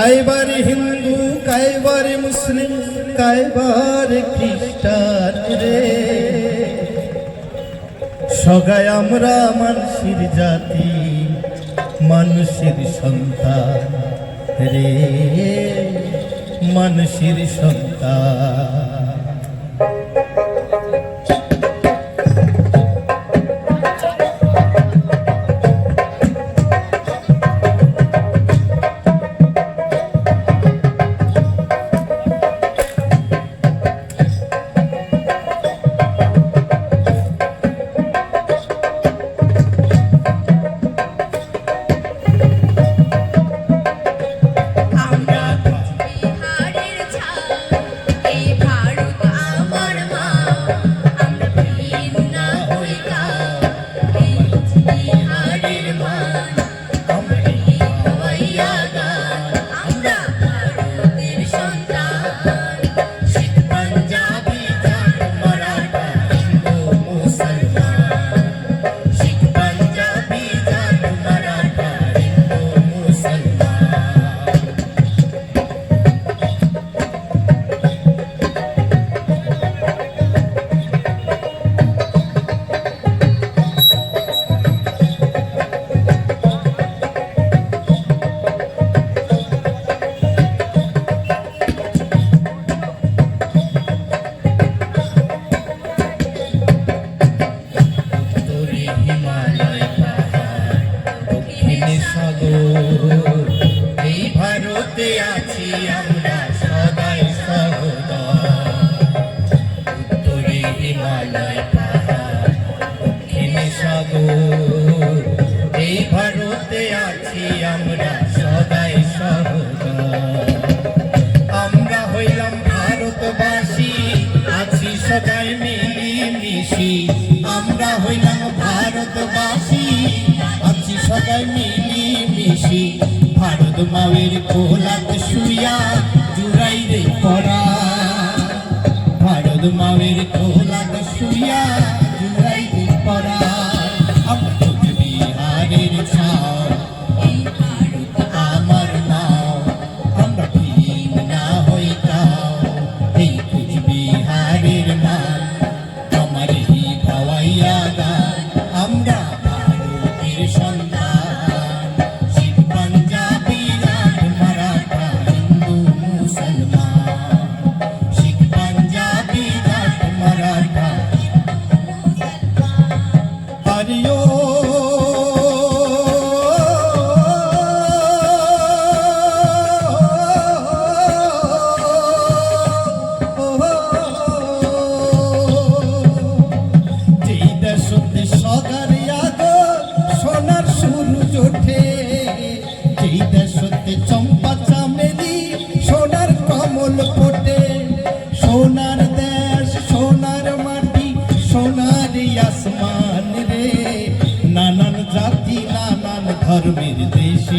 কাইবার হিন্দু, কাইবারে মুসলিম, কাইবার খ্রিস্টান রে। সগায় আমরা মানুষের জাতি, মানুষের সন্তান রে। মানুষের সন্তান। এই ভারতে আছি আমরা, সদাই সহদর আমরা হইলাম ভারতবাসী, আছি সবাই মিলিমিশি। আমরা হইলাম ভারতবাসী, আছি সবাই মিলিমিশি। ভারত মায়ের কোলাত শুইয়া জুড়াই রে পড়া। ভারত মায়ের কোলাত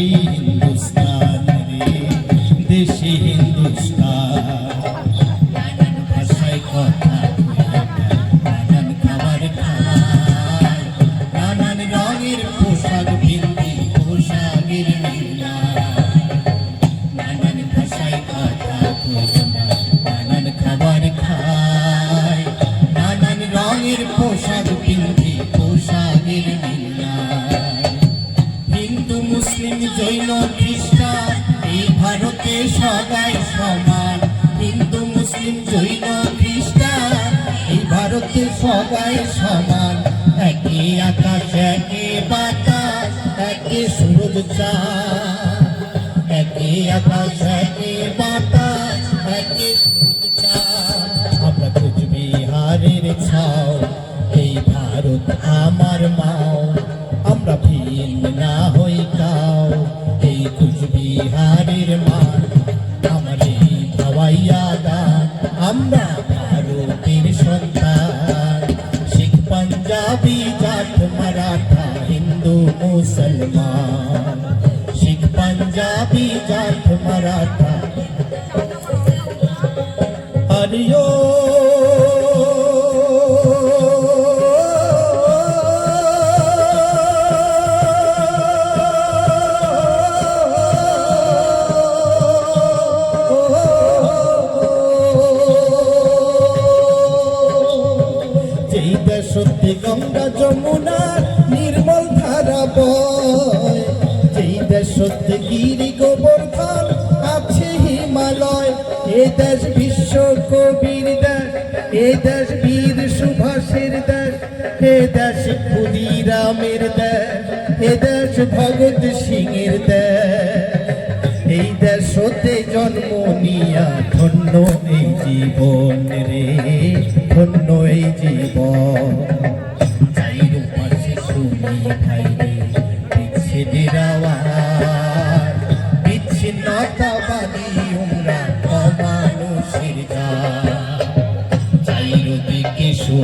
দেশে খ্রিস্টান সবাই সমান। হিন্দু, মুসলিম, জৈন, খ্রিস্টান, এই ভারতে সবাই সমান। একে আকাশ, একে বাতাস, একে সূরজ, চাঁদ। একে আকাশ, একে বাতাস, একে সূরজ, চাঁদ। আমরা কুচবিহারের ছাও ভারত আমার মাও। আমরা ভিন্ন না মুসলমান। শিখ পাঞ্জাবি জাট মারাঠা। হরিও সত্যি গঙ্গা যমুনার যেই দেশ সত্যি গিরি গোবর্ধন আছে হিমালয়। এ দেশ বিশ্ব কবির দেশ, এ দেশ বীর সুভাষের দেশ, এ দেশ ক্ষুদিরামের দেশ, এ দেশ ভগৎ সিংয়ের দেশ। এই দেশ জন্ম নিয়া ধন্য এই জীবন রে, ধন্য এই জীবন।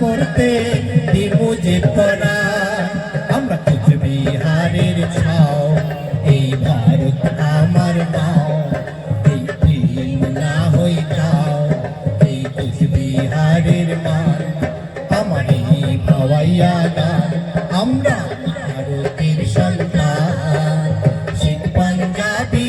করতে দিব যে পরা আমরা কুচবিহারের ছাও এই ভারত আমার নাও। এই না হই যাও এই কুচবিহারের মান। আমার এই ভাবাইয়া গান আমরা ভারতের সন্তান। পাঞ্জাবি